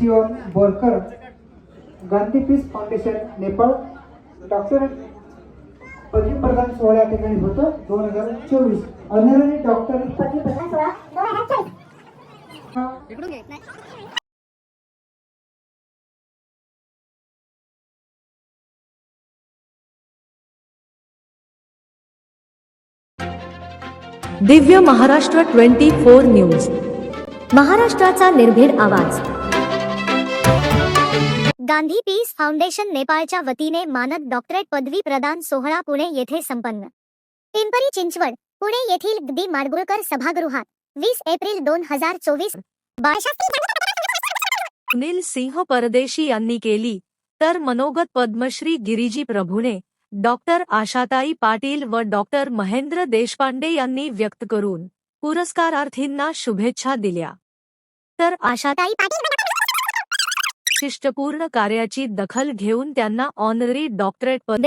सिओन Borkar Gandhi peace foundation Nepal. Doctor पदवी प्रदान सोहळा ठिकाणी होतं दोन हजार चोवीस. ऑनररी डॉक्टर पदवी प्रदान सोहळा दोन हजार चोवीस. Divya Maharashtra twenty four news. महाराष्ट्राचा निर्भीड आवाज. गांधी पीस फाउंडेशन नेपाळच्या वतीने मानद डॉक्टरेट पदवी प्रदान सोहळा पुणे येथे संपन्न. पिंपरी चिंचवड पुणे येथील दी माडगुळकर सभागृहात वीस एप्रिल दोन हजार चोवीस सुनील सिंह परदेशी यांनी केली तर मनोगत पद्मश्री गिरीजी प्रभूने डॉक्टर आशाताई पाटील व डॉक्टर महेंद्र देशपांडे यांनी व्यक्त करून पुरस्कारार्थींना शुभेच्छा दिल्या. तर आशाताई पाटील शिष्टपूर्ण कार्याची दखल घेऊन त्यांना ऑनरी डॉक्टरेट पद